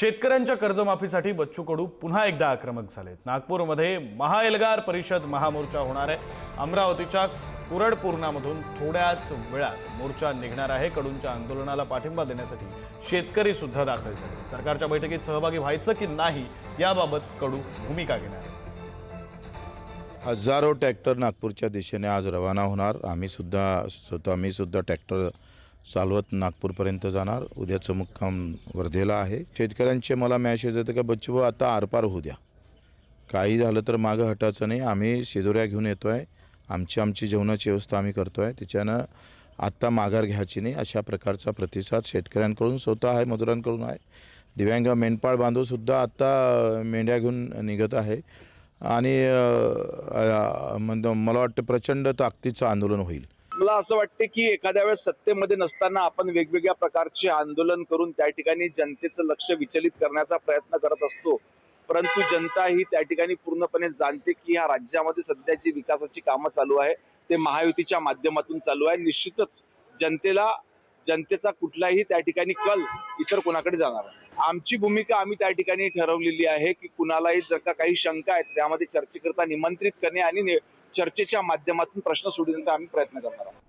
शेतकऱ्यांच्या कर्जमाफीसाठी बच्चू कडू पुन्हा एकदा आक्रमक झालेत. नागपूरमध्ये महाएल्गार परिषद महामोर्चा होणार आहे. अमरावतीच्या कुरडपूर्णामधून थोड्याच वेळात मोर्चा निघणार आहे. कडूंच्या आंदोलनाला पाठिंबा देण्यासाठी शेतकरी सुद्धा दाखल झाले. सरकारच्या बैठकीत सहभागी व्हायचं की नाही याबाबत कडू भूमिका घेणार हजारो ट्रॅक्टर नागपूरच्या दिशेने आज रवाना होणार. आम्ही सुद्धा स्वतः मी सुद्धा ट्रॅक्टर चालवत नागपूरपर्यंत जाणार. उद्याचं मुक्काम वर्धेला आहे. शेतकऱ्यांचे मला मॅसेज येतं का बच्चू आता आरपार होऊ द्या. काही झालं तर मागं हटायचं नाही. आम्ही शिदोऱ्या घेऊन येतो आहे आमची आमची जेवणाची व्यवस्था आम्ही करतो आहे त्याच्यानं आत्ता माघार घ्यायची नाही. अशा प्रकारचा प्रतिसाद शेतकऱ्यांकडून स्वतः आहे मजुरांकडून आहे. दिव्यांग मेंढपाळ बांधवसुद्धा आत्ता मेंढ्या घेऊन निघत आहे. आणि म्हणजे मला वाटतं प्रचंड ताकदीचं आंदोलन होईल. मला असं वाटतं की एखाद्या वेळेस सत्तेमध्ये नसताना आपण वेगवेगळ्या प्रकारचे आंदोलन करून त्या ठिकाणी जनतेचं लक्ष विचलित करण्याचा प्रयत्न करत असतो? परंतु जनता ही त्या ठिकाणी पूर्णपणे जाणते की ह्या राज्यामध्ये सध्या जी विकासाची कामं चालू आहे ते महायुतीच्या माध्यमातून चालू आहे. निश्चितच जनतेला जनतेचा कुठलाही त्या ठिकाणी कल इतर कोणाकडे जाणार आहे आमची भूमिका आम्ही त्या ठिकाणी ठरवलेली आहे की कुणालाही जर का काही शंका आहेत त्यामध्ये चर्चेकरता निमंत्रित करणे आणि चर्चेच्या माध्यमातून प्रश्न सोडवण्याचा आम्ही प्रयत्न करणार आहोत.